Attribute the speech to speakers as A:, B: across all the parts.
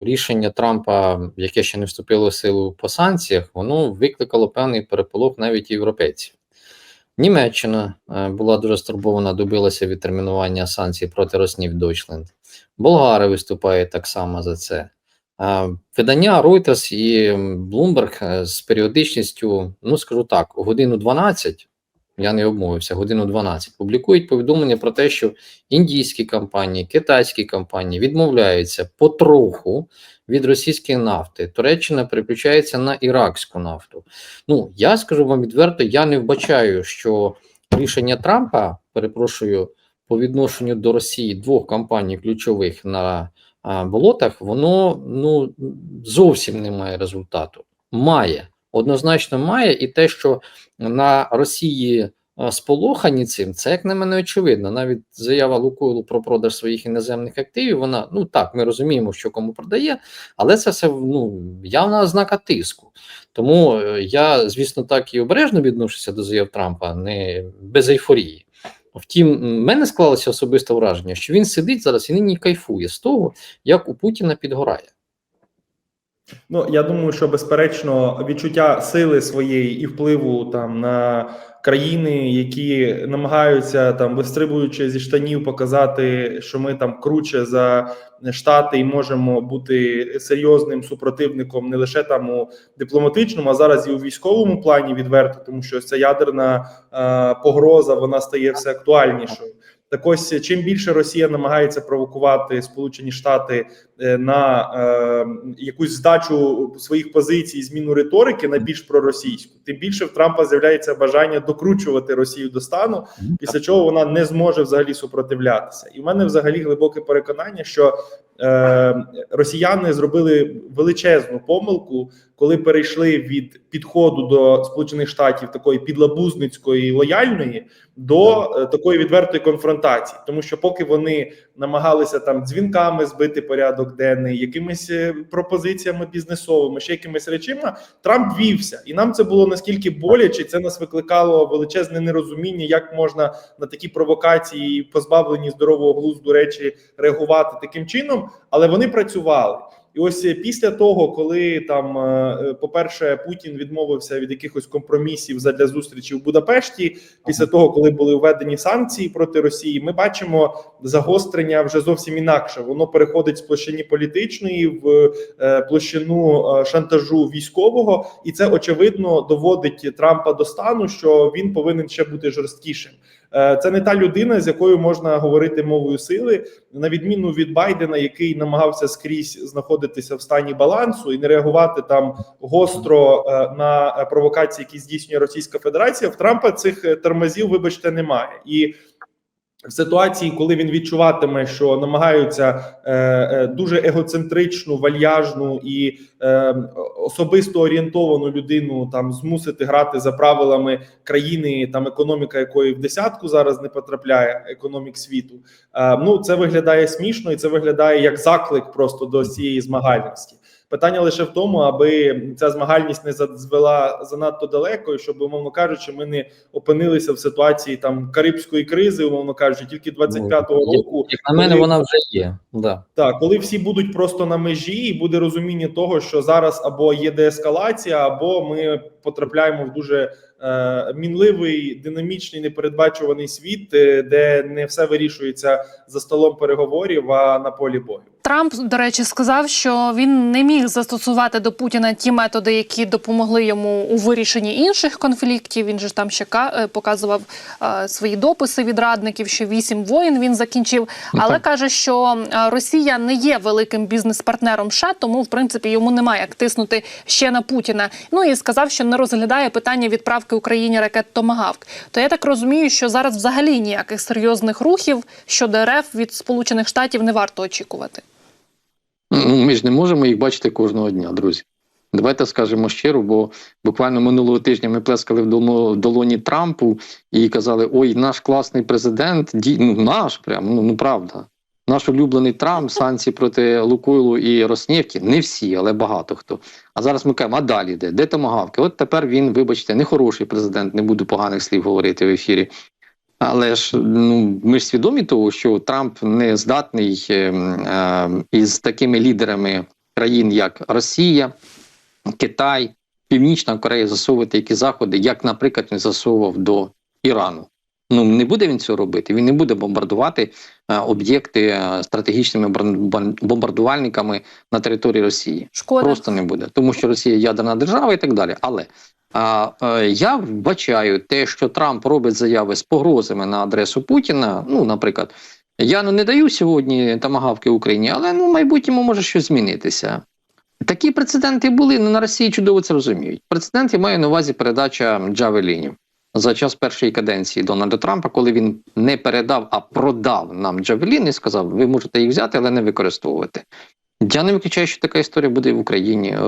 A: рішення Трампа, яке ще не вступило в силу по санкціях, воно викликало певний переполох навіть європейців. Німеччина е, була дуже стурбована, добилася відтермінування санкцій проти Роснів Deutschland. Болгари виступає так само за це. Е, Видання Reuters і Bloomberg е, з періодичністю, ну скажу так, у годину 12, я не обмовився, годину 12, публікують повідомлення про те, що індійські компанії, китайські компанії відмовляються потроху від російської нафти. Туреччина переключається на іракську нафту. Ну, я скажу вам відверто, я не вбачаю, що рішення Трампа, перепрошую, по відношенню до Росії двох компаній ключових на а, болотах, воно ну зовсім не має результату. Має однозначно має, і те, що на Росії сполохані цим, це як на мене очевидно. Навіть заява Лукойлу про продаж своїх іноземних активів. Вона ну так, ми розуміємо, що кому продає, але це все ну явна ознака тиску. Тому е, я, звісно, так і обережно відношуся до заяв Трампа, не без ейфорії. Втім, в мене склалося особисте враження, що він сидить зараз і нині кайфує з того, як у Путіна підгорає.
B: Ну я думаю, що безперечно відчуття сили своєї і впливу там на країни, які намагаються там вистрибуючи зі штанів, показати, що ми там круче за штати і можемо бути серйозним супротивником не лише там у дипломатичному, а зараз і у військовому плані відверто, тому що ця ядерна е, погроза вона стає все актуальнішою. Так ось чим більше Росія намагається провокувати Сполучені Штати е, на е, якусь здачу своїх позицій, зміну риторики на більш проросійську, тим більше в Трампа з'являється бажання докручувати Росію до стану, після чого вона не зможе взагалі супротивлятися. І в мене взагалі глибоке переконання, що е, росіяни зробили величезну помилку, коли перейшли від підходу до Сполучених Штатів такої підлабузницької лояльної до е, такої відвертої конфронтації, тому що поки вони намагалися там дзвінками збити порядок денний, якимись е, пропозиціями бізнесовими, ще якимись речима, Трамп вівся, і нам це було наскільки боляче. Це нас викликало величезне нерозуміння, як можна на такі провокації, позбавлені здорового глузду речі, реагувати таким чином, але вони працювали. І ось після того, коли там, е, по-перше, Путін відмовився від якихось компромісів задля зустрічі в Будапешті, після того, коли були введені санкції проти Росії, ми бачимо загострення вже зовсім інакше. Воно переходить з площині політичної в е, площину е, шантажу військового, і це очевидно доводить Трампа до стану, що він повинен ще бути жорсткішим. Це не та людина, з якою можна говорити мовою сили, на відміну від Байдена, який намагався скрізь знаходитися в стані балансу і не реагувати там гостро на провокації, які здійснює Російська Федерація. В Трампа цих тормозів, вибачте, немає і. В ситуації, коли він відчуватиме, що намагаються е, е, дуже егоцентричну, вальяжну і е, особисто орієнтовану людину там змусити грати за правилами країни, там економіка якої в десятку зараз не потрапляє, економік світу. Е, ну це виглядає смішно, і це виглядає як заклик просто до цієї змагальності. Питання лише в тому, аби ця змагальність не звела занадто далеко, і щоб, умовно кажучи, ми не опинилися в ситуації там карибської кризи, умовно кажучи, тільки 25-го року.
A: Як на мене, коли, вона вже є. Да.
B: Так, коли всі будуть просто на межі, і буде розуміння того, що зараз або є деескалація, або ми потрапляємо в дуже е, мінливий, динамічний, непередбачуваний світ, де не все вирішується за столом переговорів, а на полі бою.
C: Трамп, до речі, сказав, що він не міг застосувати до Путіна ті методи, які допомогли йому у вирішенні інших конфліктів. Він же ж там ще показував е, свої дописи від радників, що вісім воїн він закінчив. Але каже, що Росія не є великим бізнес-партнером США, тому в принципі йому немає як тиснути ще на Путіна. Ну і сказав, що не розглядає питання відправки Україні ракет Томагавк. То я так розумію, що зараз взагалі ніяких серйозних рухів щодо РФ від Сполучених Штатів не варто очікувати.
A: Ну, ми ж не можемо їх бачити кожного дня, друзі. Давайте скажемо щиро, бо буквально минулого тижня ми плескали в долоні Трампу і казали: ой, наш класний президент, ді... ну наш прям, ну, ну правда. Наш улюблений Трамп, санкції проти Лукойлу і Роснівки, не всі, але багато хто. А зараз ми кажемо, а далі де? Де томагавки? От тепер він, вибачте, не хороший президент, не буду поганих слів говорити в ефірі. Але ж ну ми ж свідомі того, що Трамп не здатний е, е, із такими лідерами країн, як Росія, Китай, Північна Корея засовувати які заходи, як, наприклад, він засовував до Ірану. Ну не буде він цього робити. Він не буде бомбардувати е, об'єкти е, стратегічними бом- бом- бомбардувальниками на території Росії.
C: Шкода.
A: Просто не буде, тому що Росія ядерна держава і так далі. Але а, е, я вбачаю те, що Трамп робить заяви з погрозами на адресу Путіна. Ну, наприклад, я ну не даю сьогодні тамагавки Україні, але ну в майбутньому може щось змінитися. Такі прецеденти були, ну на Росії чудово це розуміють. Прецедент я маю на увазі передача Джавелінів за час першої каденції Дональда Трампа, коли він не передав, а продав нам Джавелін і сказав: ви можете їх взяти, але не використовувати. Я не виключаю, що така історія буде в Україні. Е,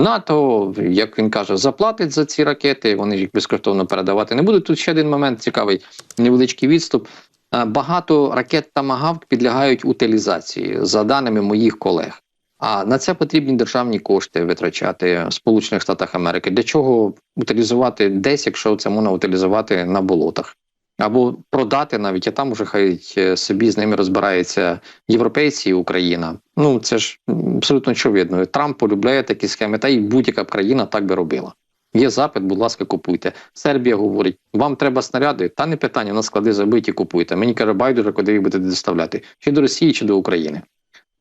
A: НАТО, як він каже, заплатить за ці ракети, вони їх безкоштовно передавати не будуть. Тут ще один момент цікавий, невеличкий відступ. Е, Багато ракет Тамагавк підлягають утилізації, за даними моїх колег. А на це потрібні державні кошти витрачати в Сполучених Штатах Америки. Для чого утилізувати десь, якщо це можна утилізувати на болотах? Або продати навіть, а там уже хай е, собі з ними розбираються європейці і Україна. Ну це ж абсолютно очевидно. Трамп полюбляє такі схеми, та й будь-яка б країна так би робила. Є запит, будь ласка, купуйте. Сербія говорить: вам треба снаряди, та не питання, на склади забиті, купуйте. Мені каже, байдуже, куди ви будете доставляти, чи до Росії, чи до України.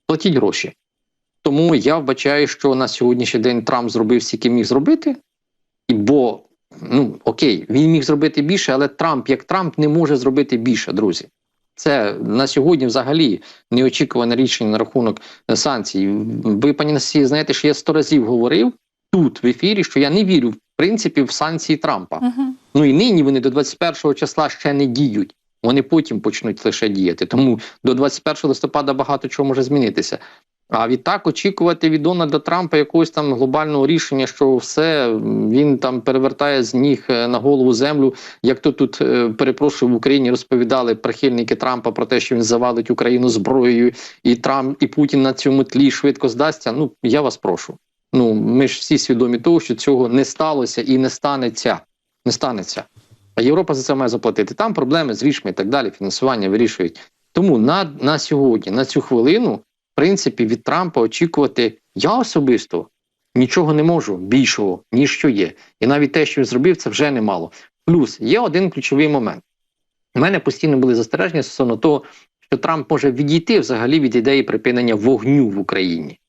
A: Платіть гроші. Тому я вбачаю, що на сьогоднішній день Трамп зробив стільки міг зробити, і бо ну окей, він міг зробити більше, але Трамп, як Трамп, не може зробити більше, друзі. Це на сьогодні взагалі неочікуване рішення на рахунок е, санкцій. Ви, пані Насі, знаєте, що я сто разів говорив тут в ефірі, що я не вірю в принципі в санкції Трампа.
C: Угу.
A: Ну і нині вони до 21 числа ще не діють. Вони потім почнуть лише діяти. Тому до 21 листопада багато чого може змінитися. А відтак очікувати від Дональда Трампа якогось там глобального рішення, що все він там перевертає з ніг е, на голову землю. Як то тут е, перепрошую в Україні розповідали прихильники Трампа про те, що він завалить Україну зброєю, і Трамп і Путін на цьому тлі швидко здасться. Ну я вас прошу. Ну ми ж всі свідомі того, що цього не сталося і не станеться. Не станеться. А Європа за це має заплатити. Там проблеми з рішми і так далі, фінансування вирішують. Тому на, на сьогодні, на цю хвилину, принципі, від Трампа очікувати я особисто нічого не можу більшого, ніж що є. І навіть те, що він зробив, це вже немало. Плюс є один ключовий момент. У мене постійно були застереження стосовно того, що Трамп може відійти взагалі від ідеї припинення вогню в Україні.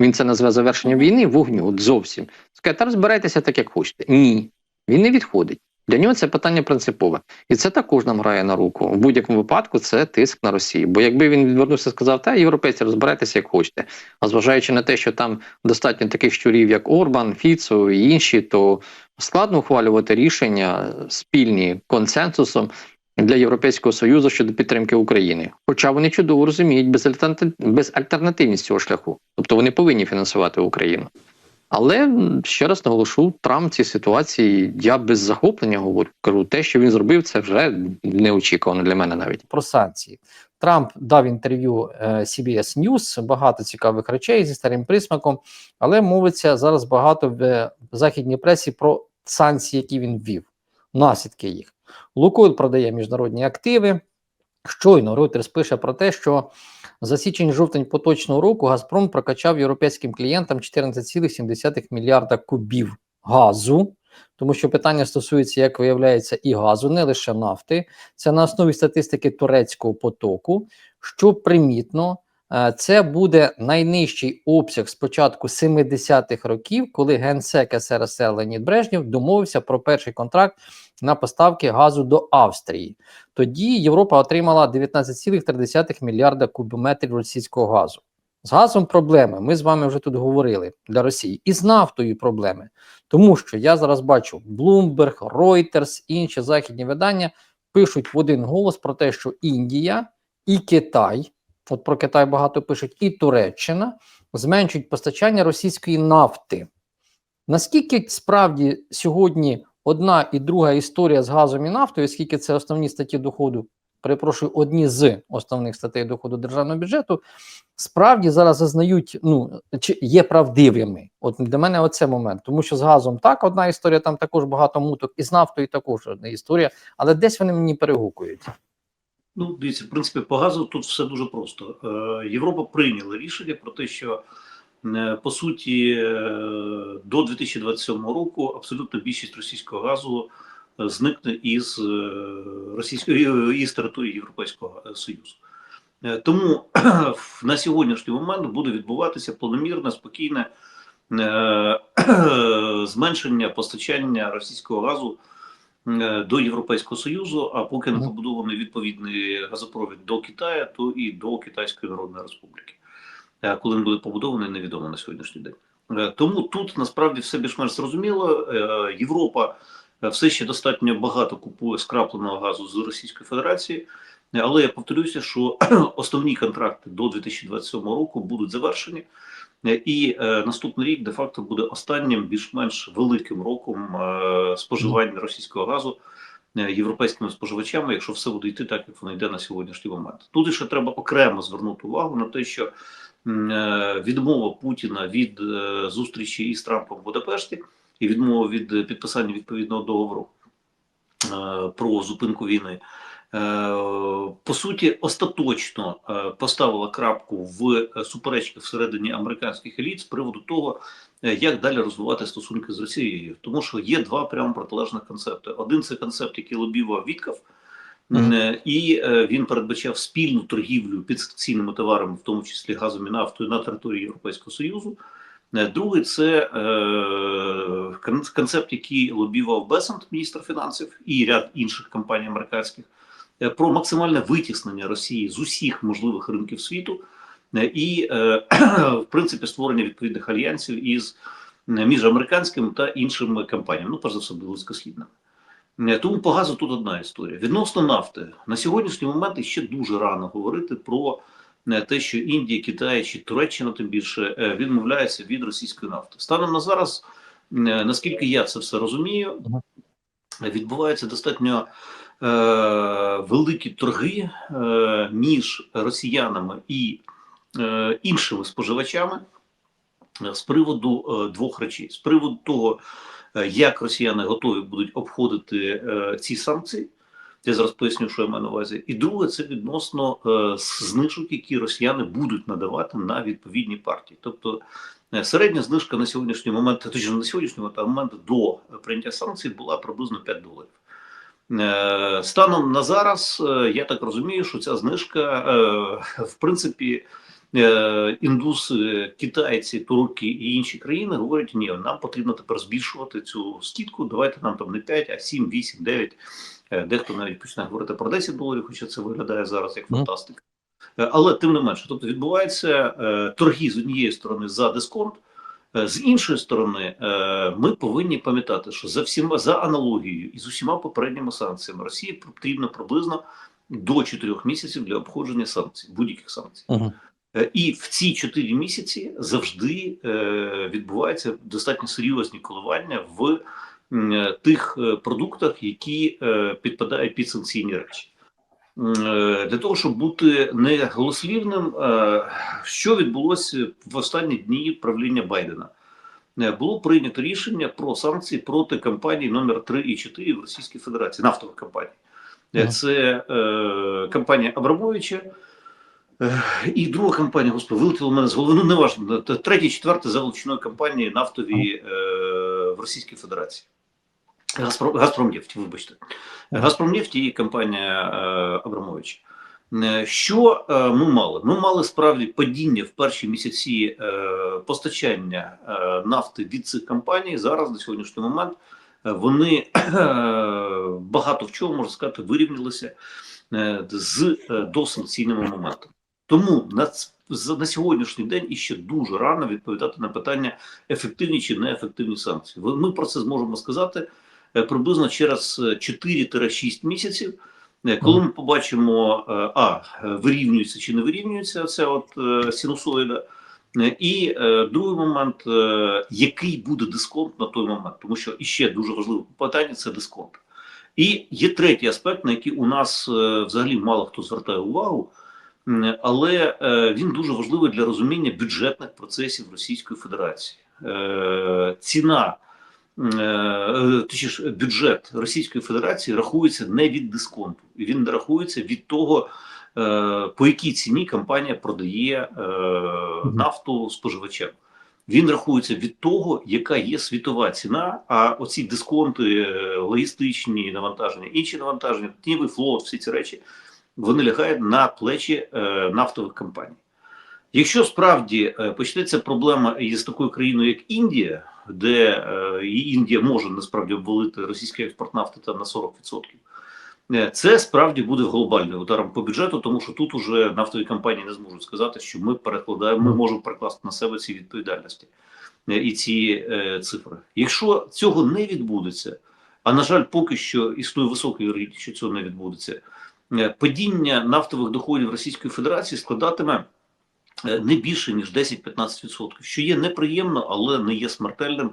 A: Він це назве завершення війни вогню, от зовсім. Скаже, та розбирайтеся так, як хочете. Ні, він не відходить. Для нього це питання принципове, і це також нам грає на руку. В будь-якому випадку це тиск на Росію. Бо якби він відвернувся і сказав, та європейці розбирайтеся як хочете. А зважаючи на те, що там достатньо таких щурів, як Орбан, Фіцо і інші, то складно ухвалювати рішення спільні консенсусом для Європейського союзу щодо підтримки України. Хоча вони чудово розуміють безальтернати- безальтернативність цього шляху, тобто вони повинні фінансувати Україну. Але ще раз наголошу, Трамп цій ситуації я без захоплення говорю. Кажу, те, що він зробив, це вже неочікувано для мене навіть.
D: про санкції. Трамп дав інтерв'ю е, CBS News, багато цікавих речей зі старим присмаком, але мовиться зараз багато в західній пресі про санкції, які він ввів, наслідки їх. Лукойл продає міжнародні активи. Щойно Reuters пише про те, що за січень-жовтень поточного року Газпром прокачав європейським клієнтам 14,7 мільярда кубів газу, тому що питання стосується, як виявляється, і газу, не лише нафти. Це на основі статистики турецького потоку. Що примітно, це буде найнижчий обсяг з початку 70-х років, коли генсек СРСР Леонід Брежнєв домовився про перший контракт на поставки газу до Австрії. Тоді Європа отримала 19,3 мільярда кубометрів російського газу. З газом проблеми. Ми з вами вже тут говорили для Росії, і з нафтою проблеми. Тому що я зараз бачу Bloomberg, Reuters, інші західні видання пишуть в один голос про те, що Індія і Китай, от про Китай багато пишуть, і Туреччина зменшують постачання російської нафти. Наскільки справді сьогодні одна і друга історія з газом і нафтою, оскільки це основні статті доходу, перепрошую, одні з основних статей доходу державного бюджету, справді зараз зазнають, ну чи є правдивими. От для мене оце момент, тому що з газом так одна історія, там також багато муток, і з нафтою також одна історія, але десь вони мені перегукують.
E: Ну, дивіться, в принципі, по газу тут все дуже просто. Е, Європа прийняла рішення про те, що Е, По суті, е, до 2027 року абсолютно більшість російського газу зникне із російської із території Європейського Союзу. Тому на сьогоднішній момент буде відбуватися планомірне, спокійне зменшення постачання російського газу до Європейського Союзу. А поки не побудований відповідний газопровід до Китаю, то і до Китайської Народної Республіки. Е, Коли він буде побудований, невідомо на сьогоднішній день. Е, Тому тут насправді все більш-менш зрозуміло. Е, Європа е, все ще достатньо багато купує скрапленого газу з Російської Федерації. Е, Але я повторюся, що основні контракти до 2027 року будуть завершені, Е, і е, наступний рік де-факто буде останнім більш-менш великим роком е, споживання російського газу е, європейськими споживачами, якщо все буде йти так, як воно йде на сьогоднішній момент. Тут ще треба окремо звернути увагу на те, що е, відмова Путіна від е, зустрічі із Трампом в Будапешті і відмова від е, підписання відповідного договору е, про зупинку війни. Е, По суті, остаточно е, поставила крапку в е, суперечках всередині американських еліт з приводу того, як далі розвивати стосунки з Росією, тому що є два прямо протилежних концепти. Один це концепт, який лобівав Віткав,
D: Мгм.
E: Е, і е, він передбачав спільну торгівлю підсанкційними товарами, в тому числі газом і нафтою, на території Європейського Союзу. Другий це е, концепт, який лобівав Бесант, міністр фінансів, і ряд інших компаній американських, про максимальне витіснення Росії з усіх можливих ринків світу, е, і е, в принципі створення відповідних альянсів із е, між американськими та іншими компаніями, ну перш за все близькосхідними. Е, Тому по газу тут одна історія. Відносно нафти на сьогоднішній момент ще дуже рано говорити про е, те, що Індія, Китай чи Туреччина тим більше е, відмовляється від російської нафти. Станом на зараз, е, наскільки я це все розумію,
D: Мгм.
E: відбуваються достатньо е, великі торги е, між росіянами і е, іншими споживачами е, з приводу е, двох речей: з приводу того, е, як росіяни готові будуть обходити е, ці санкції. Я зараз поясню, що я маю на увазі. І друге, це відносно е, знижок, які росіяни будуть надавати на відповідні партії. Тобто е, середня знижка на сьогоднішній момент, точніше не на сьогоднішній момент, а момент до прийняття санкцій була приблизно 5 доларів. Е, Станом на зараз, е, я так розумію, що ця знижка, е, в принципі, індуси, китайці, турки і інші країни говорять: ні, нам потрібно тепер збільшувати цю скидку. Давайте нам там не 5, а 7, 8, 9. Е, Дехто навіть починає говорити про 10 доларів, хоча це виглядає зараз як фантастика. Е, Але тим не менше, тобто відбуваються торги з однієї сторони за дисконт. Е, З іншої сторони, е, ми повинні пам'ятати, що за всіма за аналогією і з усіма попередніми санкціями Росії потрібно приблизно до 4 місяців для обходження санкцій, будь-яких санкцій. Е, І в ці 4 місяці завжди відбуваються достатньо серйозні коливання в тих продуктах, які підпадають під санкційні речі. Е, Для того, щоб бути не голослівним, е, що відбулося в останні дні правління Байдена? Е, Було прийнято рішення про санкції проти компаній номер 3 і 4 в Російській Федерації, нафтових компаній. Це е, компанія Абрамовича, Е, І друга компанія, господи, вилетіла мене з голови. Ну, неважно. Т- Третя, четверта за величиною компанії нафтові е, в Російській Федерації. Газпром, Газпромнефть, вибачте. Газпромнефть і компанія е, Абрамовича. Е, Що е, ми мали? Ми мали справді падіння в перші місяці постачання нафти від цих компаній. Зараз на сьогоднішній момент вони багато в чому можна сказати вирівнялися з досанкційними моментами. Тому на, на сьогоднішній день іще дуже рано відповідати на питання ефективні чи неефективні санкції. Ми про це зможемо сказати приблизно через е, 4-6 місяців. Е, Коли ми побачимо, е, а е, вирівнюється чи не вирівнюється ця от е, синусоїда, Е, і е, другий момент, е, який буде дисконт на той момент, тому що іще дуже важливе питання це дисконт. І є третій аспект, на який у нас е, взагалі мало хто звертає увагу, але е, він дуже важливий для розуміння бюджетних процесів Російської Федерації. Е, Ціна, е, точніше, бюджет Російської Федерації рахується не від дисконту, він рахується від того, е, по якій ціні компанія продає е, нафту споживачам. Він рахується від того, яка є світова ціна. А оці дисконти, е, логістичні навантаження, інші навантаження, тіньовий флот, всі ці речі, вони лягають на плечі е, нафтових компаній. Якщо справді е, почнеться проблема із такою країною, як Індія, де е, Індія може насправді обвалити російський експорт нафти там на 40%, е, це справді буде глобальним ударом по бюджету, тому що тут уже нафтові компанії не зможуть сказати, що ми перекладаємо, ми можемо перекласти на себе ці відповідальності е, і ці е, цифри. Якщо цього не відбудеться, а на жаль, поки що існує висока вірогідність, що цього не відбудеться, е, падіння нафтових доходів Російської Федерації складатиме не більше ніж 10-15%, що є неприємно, але не є смертельним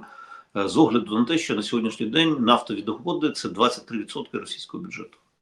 E: е, з огляду на те, що на сьогоднішній день нафтові доходи це 23% російського бюджету.